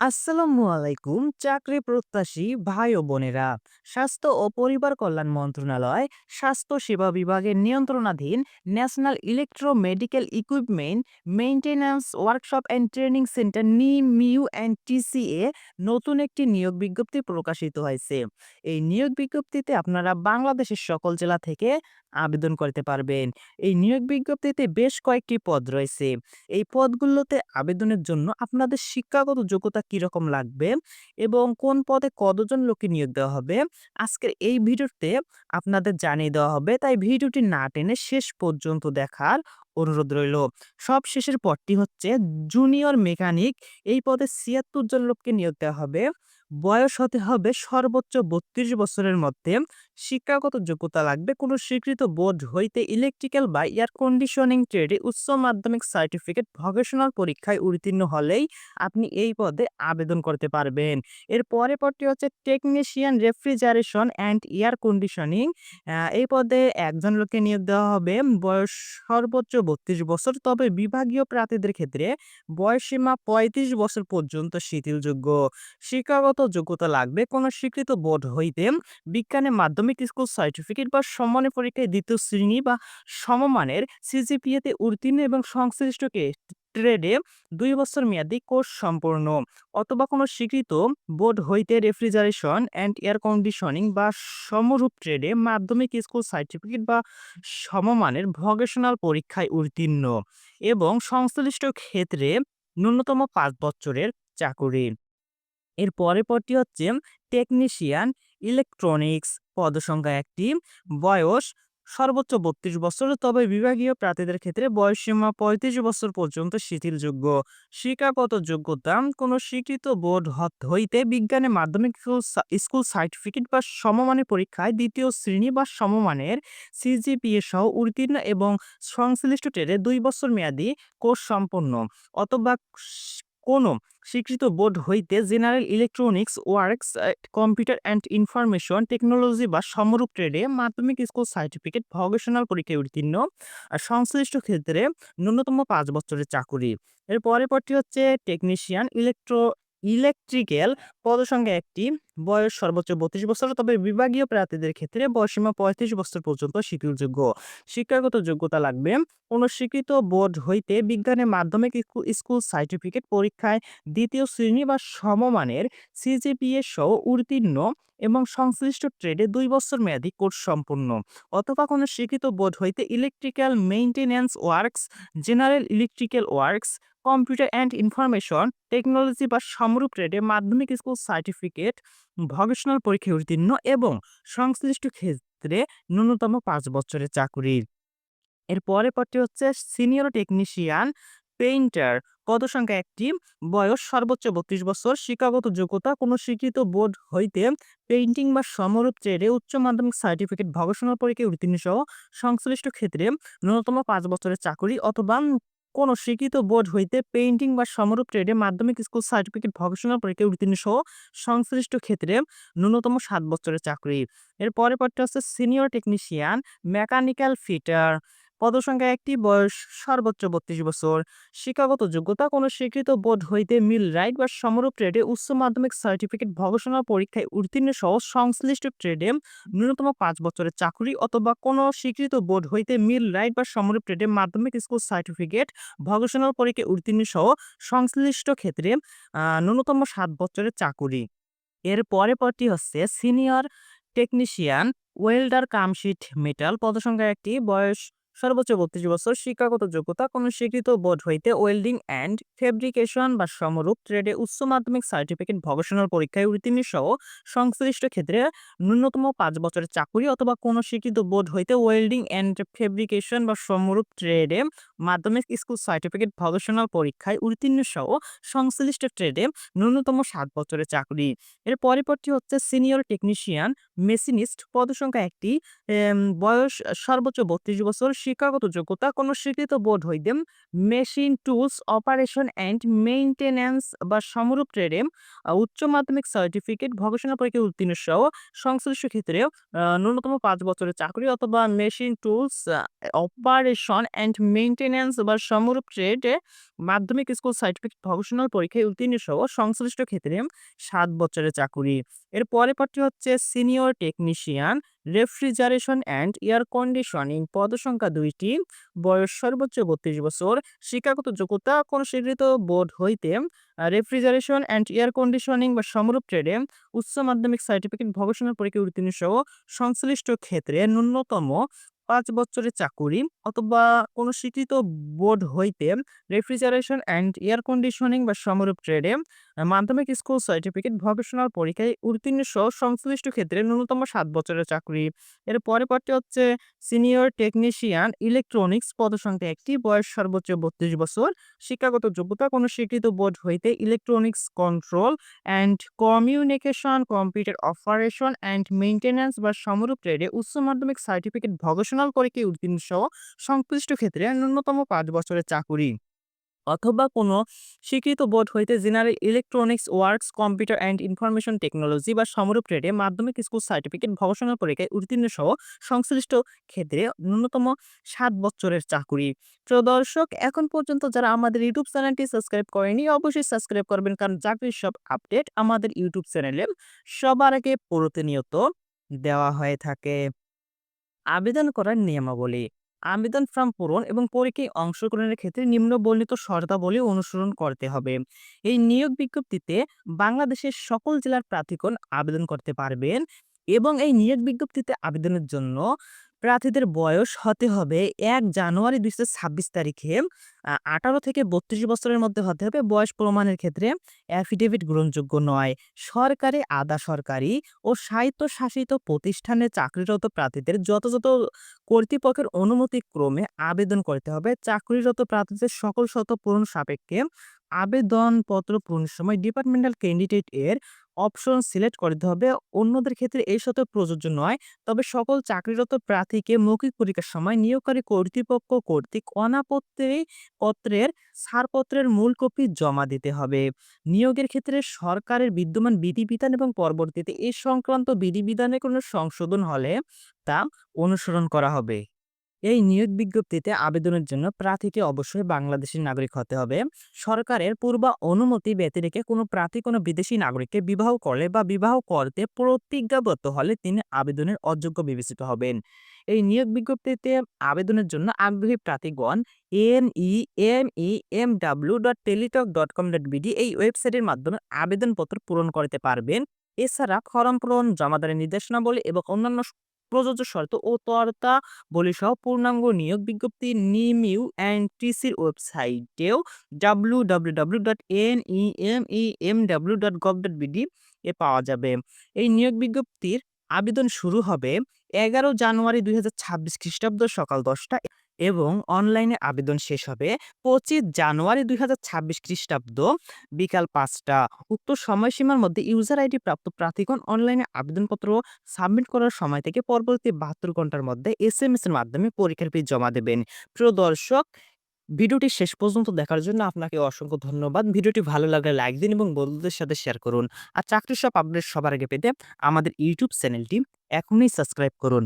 আসসালামু আলাইকুম, চাকরি প্রত্যাশী ভাই ও বোনেরা। স্বাস্থ্য ও পরিবার কল্যাণ মন্ত্রণালয়, স্বাস্থ্য সেবা বিভাগের নিয়ন্ত্রণাধীন national electro medical equipment maintenance workshop and training centre নিমিউ and TCA নতুন একটি নিয়োগ বিজ্ঞপ্তি প্রকাশিত হয়েছে। এই নিয়োগ বিজ্ঞপ্তিতে আপনারা বাংলাদেশের সকল জেলা থেকে আবেদন করতে পারবেন। এই নিয়োগ বিজ্ঞপ্তিতে বেশ কয়েকটি পদ রয়েছে। এই পদগুলোতে আবেদনের জন্য আপনাদের শিক্ষাগত যোগ্যতা কীরকম লাগবে এবং কোন পদে কতজন লোককে নিয়োগ দেওয়া হবে, আজকের এই ভিডিওতে আপনাদের জানিয়ে দেওয়া হবে। তাই ভিডিওটি না টেনে শেষ পর্যন্ত দেখার অনুরোধ রইল। সব শেষের পদটি হচ্ছে জুনিয়র মেকানিক এই পদে ছিয়াত্তর জন লোককে নিয়োগ দেওয়া হবে। বয়স হতে হবে সর্বোচ্চ বত্রিশ বছরের মধ্যে। শিক্ষাগত যোগ্যতা লাগবে কোনো স্বীকৃত বোর্ড হইতে ইলেকট্রিক্যাল বা এয়ার কন্ডিশনিং ট্রেডে উচ্চ মাধ্যমিক সার্টিফিকেট ভকেশনাল পরীক্ষায় উত্তীর্ণ হলেই আপনি এই পদে আবেদন করতে পারবেন। এর পরে পদটি হচ্ছে technician refrigeration and air conditioning এই পদে একজন লোককে নিয়োগ দেওয়া হবে। বয়স সর্বোচ্চ বত্রিশ বছর, তবে বিভাগীয় প্রার্থীদের ক্ষেত্রে বয়সসীমা পঁয়ত্রিশ বছর পর্যন্ত শিথিলযোগ্য। শিক্ষাগত যোগ্যতা লাগবে। কোনো স্বীকৃত বোর্ড হইতে বিজ্ঞানে মাধ্যমিক স্কুল সার্টিফিকেট বা সম্মানের পরীক্ষায় দ্বিতীয় শ্রেণি বা সমমানের সিজিপিএতে উত্তীর্ণ এবং সংশ্লিষ্টকে ট্রেডে দুই বছর মেয়াদী কোর্স সম্পূর্ণ অথবা কোনো স্বীকৃত বোর্ড হইতে রেফ্রিজারেশন অ্যান্ড এয়ার কন্ডিশনিং বা সমরূপ ট্রেডে মাধ্যমিক স্কুল সার্টিফিকেট বা সমমানের ভকেশনাল পরীক্ষায় উত্তীর্ণ এবং সংশ্লিষ্ট ক্ষেত্রে ন্যূনতম পাঁচ বছরের চাকুরি। এর পরের পদটি হচ্ছে টেকনিশিয়ান ইলেকট্রনিক্স পদসংখ্যা একটি, বয়স সর্বোচ্চ বত্রিশ বছর, তবে বিভাগীয় প্রার্থীদের ক্ষেত্রে বয়সসীমা পঁয়ত্রিশ বছর পর্যন্ত শিথিলযোগ্য। শিক্ষাগত যোগ্যতা, কোনো স্বীকৃত বোর্ড হইতে বিজ্ঞানে মাধ্যমিক স্কুল সার্টিফিকেট বা সমমানের পরীক্ষায় দ্বিতীয় শ্রেণি বা সমমানের সিজিপিএ সহ উত্তীর্ণ এবং সংশ্লিষ্ট ট্রেডে দুই বছর মেয়াদী কোর্স সম্পন্ন। অথবা কোনো স্বীকৃত বোর্ড হইতে general electronics works computer and information technology বা সমরূপ ট্রেডে মাধ্যমিক স্কুল সার্টিফিকেট ভকেশনাল পরীক্ষায় উত্তীর্ণ আর সংশ্লিষ্ট ক্ষেত্রে ন্যূনতম পাঁচ বছরের চাকুরি। এর পরের পরটি হচ্ছে টেকনিশিয়ান ইলেকট্রো, ইলেকট্রিক্যাল পদসংখ্যা একটি, বয়স সর্বোচ্চ বত্রিশ বছর, তবে বিভাগীয় প্রার্থীদের ক্ষেত্রে বয়সীমা পঁয়ত্রিশ বছর পর্যন্ত শিথিলযোগ্য। শিক্ষাগত যোগ্যতা লাগবে। কোনো স্বীকৃত বোর্ড হইতে বিজ্ঞানের মাধ্যমিক স্কুল সার্টিফিকেট পরীক্ষায় দ্বিতীয় শ্রেণি বা সমমানের সিজিপিএ সহ উত্তীর্ণ এবং সংশ্লিষ্ট ট্রেডে দুই বছর মেয়াদী কোর্স সম্পূর্ণ অথবা কোনো স্বীকৃত বোর্ড হইতে electrical maintenance works, general electrical works, computer and information technology বা সমরূপ ট্রেডে মাধ্যমিক স্কুল সার্টিফিকেট ভকেশনাল পরীক্ষায় উত্তীর্ণ এবং সংশ্লিষ্ট ক্ষেত্রে ন্যূনতম পাঁচ বছরের চাকুরি। এর পরের পদটি হচ্ছে সিনিয়র টেকনিশিয়ান পেইন্টার পদসংখ্যা একটি, বয়স সর্বোচ্চ বত্রিশ বছর, শিক্ষাগত যোগ্যতা কোনো স্বীকৃত বোর্ড হইতে পেইন্টিং বা সমরূপ ট্রেডে উচ্চ মাধ্যমিক সার্টিফিকেট ভকেশনাল পরীক্ষায় উত্তীর্ণ সহ সংশ্লিষ্ট ক্ষেত্রে ন্যূনতম পাঁচ বছরের চাকুরি অথবা কোনো স্বীকৃত বোর্ড হইতে পেইন্টিং বা সমরূপ ট্রেডে মাধ্যমিক স্কুল সার্টিফিকেট ভকেশনাল পরীক্ষায় উত্তীর্ণ সহ সংশ্লিষ্ট ক্ষেত্রে ন্যূনতম সাত বছরের চাকরি। এর পরের পরটা হচ্ছে সিনিয়র টেকনিশিয়ান, মেকানিক্যাল ফিটার। পদসংখ্যা একটি বয়স সর্বোচ্চ বত্রিশ বছর। শিক্ষাগত যোগ্যতা কোনো স্বীকৃত বোর্ড হইতে মিল রাইট বা সমরূপ ট্রেডে উচ্চ মাধ্যমিক সার্টিফিকেট ভকেশনাল পরীক্ষায় উত্তীর্ণ সহ সংশ্লিষ্ট ট্রেডে ন্যূনতম পাঁচ বছরের চাকরি অথবা কোনো স্বীকৃত বোর্ড হইতে মিল রাইট বা সমরূপ ট্রেডে মাধ্যমিক স্কুল সার্টিফিকেট ভকেশনাল পরীক্ষায় উত্তীর্ণ সহ সংশ্লিষ্ট ক্ষেত্রে ন্যূনতম সাত বছরের চাকুরি। এর পরে পরটি হচ্ছে senior technician, welder cum sheet metal. পদসংখ্যা একটি বয়স সর্বোচ্চ বত্রিশ বছর শিক্ষাগত যোগ্যতা কোনো স্বীকৃত বোর্ড হইতে ওয়েল্ডিং অ্যান্ড ফেব্রিকেশন বা সমরূপ ট্রেডে উচ্চ মাধ্যমিক সার্টিফিকেট ভকেশনাল পরীক্ষায় উত্তীর্ণ সহ সংশ্লিষ্ট ক্ষেত্রে ন্যূনতম পাঁচ বছরের চাকুরি অথবা কোনো স্বীকৃত বোর্ড হইতে ওয়েল্ডিং অ্যান্ড ফেব্রিকেশন বা সমরূপ ট্রেডে মাধ্যমিক স্কুল সার্টিফিকেট ভকেশনাল পরীক্ষায় উত্তীর্ণ সহ সংশ্লিষ্ট ট্রেডে ন্যূনতম সাত বছরের চাকরি। এর পরিপরটি হচ্ছে সিনিয়র টেকনিশিয়ান, মেশিনিস্ট। পদসংখ্যা একটি বয়স সর্বোচ্চ বত্রিশ বছর শিক্ষাগত যোগ্যতা, কোনো স্বীকৃত বোর্ড হইতে machine, tools, operation and maintenance বা সমরূপ ট্রেডে উচ্চ মাধ্যমিক সার্টিফিকেট ভোকেশনাল পরীক্ষায় উত্তীর্ণ সহ সংশ্লিষ্ট ক্ষেত্রে ন্যূনতম পাঁচ বছরের চাকরি অথবা machine, tools operation and maintenance বা সমরূপ ট্রেডে মাধ্যমিক স্কুল সার্টিফিকেট ভোকেশনাল পরীক্ষায় উত্তীর্ণ সহ সংশ্লিষ্ট ক্ষেত্রে সাত বছরের চাকুরি। এর পরের পদটি হচ্ছে senior technician, refrigeration and air conditioning পদসংখ্যা ২ টি। বয়স সর্বোচ্চ ৩২ বছর। শিক্ষাগত যোগ্যতা কোন স্বীকৃত বোর্ড হইতে রেফ্রিজারেশন অ্যান্ড এয়ার কন্ডিশনিং বা সমরূপ ট্রেডে উচ্চ মাধ্যমিক সার্টিফিকেট ভোকেশনাল পরীক্ষায় উত্তীর্ণ সহ সংশ্লিষ্ট ক্ষেত্রে ন্যূনতম ৫ বছরের চাকুরি অথবা কোনো স্বীকৃত বোর্ড হইতে রেফ্রিজারেশন অ্যান্ড এয়ার কন্ডিশনিং বা সমরূপ ট্রেডে মাধ্যমিক স্কুল সার্টিফিকেট ভোকেশনাল পরীক্ষায় উত্তীর্ণ সহ সংশ্লিষ্ট ক্ষেত্রে ন্যূনতম সাত বছরের চাকরি। এর পরের পদটি হচ্ছে সিনিয়র টেকনিশিয়ান ইলেকট্রনিক্স পদসংখ্যা একটি বয়স সর্বোচ্চ ৩২ বছর। শিক্ষাগত যোগ্যতা কোনো স্বীকৃত বোর্ড হইতে electronics control and communication, computer operation and maintenance বা সমরূপ ট্রেডে উচ্চ মাধ্যমিক সার্টিফিকেট ভোকেশনাল পরীক্ষায় উত্তীর্ণ সহ সংশ্লিষ্ট ক্ষেত্রে ন্যূনতম পাঁচ বছরের চাকুরি। অথবা কোনো স্বীকৃত বোর্ড হইতে general electronics works, computer and information technology বা সমরূপ ট্রেডে মাধ্যমিক স্কুল সার্টিফিকেট ভোকেশনাল পরীক্ষায় উত্তীর্ণ সহ সংশ্লিষ্ট ক্ষেত্রে ন্যূনতম সাত বছরের চাকুরি। প্রিয় দর্শক এখন পর্যন্ত যারা আমাদের ইউটিউব চ্যানেলটি সাবস্ক্রাইব করেনি অবশ্যই সাবস্ক্রাইব করবেন কারণ চাকরির সব আপডেট আমাদের ইউটিউব চ্যানেলে সবার আগে প্রতিনিয়ত দেওয়া হয়ে থাকে। আবেদন করার নিয়মাবলী। আবেদন ফর্ম পূরণ এবং পরীক্ষায় অংশগ্রহণের ক্ষেত্রে নিম্ন বর্ণিত শর্তাবলী অনুসরণ করতে হবে। এই নিয়োগ বিজ্ঞপ্তিতে বাংলাদেশের সকল জেলার প্রার্থীগণ আবেদন করতে পারবেন এবং এই নিয়োগ বিজ্ঞপ্তিতে আবেদনের জন্য প্রার্থীদের বয়স হতে হবে এক জানুয়ারি ২০২৬ তারিখে আঠারো থেকে ৩২ বছরের মধ্যে হতে হবে। বয়স প্রমাণের ক্ষেত্রে অ্যাফিডেভিট গ্রহণযোগ্য নয়। সরকারি, আধা সরকারি ও স্বায়ত্তশাসিত প্রতিষ্ঠানে চাকরিরত প্রার্থীদের যথাযথ কর্তৃপক্ষের অনুমতিক্রমে আবেদন করতে হবে। চাকরিরত প্রার্থীদের সকল শত পূরণ সাপেক্ষে আবেদনপত্র পূরণের সময় ডিপার্টমেন্টাল ক্যান্ডিডেট এর অপশন সিলেক্ট করতে হবে। অন্যদের ক্ষেত্রে এই শর্ত প্রযোজ্য নয়। তবে সকল চাকরিরত প্রার্থীকে মৌখিক পরীক্ষার সময় নিয়োগকারী কর্তৃপক্ষ কর্তৃক অনাপত্তি পত্রের ছাড়পত্রের মূল কপি জমা দিতে হবে। নিয়োগের ক্ষেত্রে সরকারের বিদ্যমান বিধিবিধান এবং পরবর্তীতে এ সংক্রান্ত বিধিবিধানে কোনো সংশোধন হলে তা অনুসরণ করা হবে। এই নিয়োগ বিজ্ঞপ্তিতে আবেদনের জন্য প্রার্থীকে অবশ্যই বাংলাদেশী নাগরিক হতে হবে। সরকারের পূর্ব অনুমতি ব্যতি রেখে কোন প্রার্থী কোন বিদেশি নাগরিককে বিবাহ করলে বা বিবাহ করতে প্রতিজ্ঞাবদ্ধ হলে তিনি আবেদনের অযোগ্য বিবেচিত হবেন। এই নিয়োগ বিজ্ঞপ্তিতে আবেদনের জন্য আগ্রহী প্রার্থীগণ N E M E M W dot Teletalk dot com dot BD এই ওয়েবসাইটের মাধ্যমে আবেদনপত্র পূরণ করতে পারবেন। এছাড়া ফরম পূরণ, জমাদানের নির্দেশনাবলী এবং অন্যান্য প্রযোজ্য শর্ত ও শর্তাবলী সহ পূর্ণাঙ্গ নিয়োগ বিজ্ঞপ্তি নিমিউ অ্যান্ড এনটিসির ওয়েবসাইটেও www.nememw.gov.bd এ পাওয়া যাবে। এই নিয়োগ বিজ্ঞপ্তির আবেদন শুরু হবে ১১ জানুয়ারি ২০২৬ খ্রিস্টাব্দ সকাল ১০ টা এবং অনলাইনে আবেদন শেষ হবে ২৫ জানুয়ারি ২০২৬ খ্রিস্টাব্দ বিকাল ৫ টা। উক্ত সময়সীমার মধ্যে ইউজার আইডি প্রাপ্ত প্রার্থীগণ অনলাইনে আবেদনপত্র সাবমিট করার সময় থেকে পরবর্তী ৭২ ঘণ্টার মধ্যে এসএমএস এর মাধ্যমে পরীক্ষার ফি জমা দেবেন। প্রিয় দর্শক, ভিডিওটি শেষ পর্যন্ত দেখার জন্য আপনাকে অসংখ্য ধন্যবাদ। ভিডিওটি ভালো লাগলে লাইক দিন এবং বন্ধুদের সাথে শেয়ার করুন। আর চাকরির সব আপডেট সবার আগে পেতে আমাদের ইউটিউব চ্যানেলটি এখনই সাবস্ক্রাইব করুন।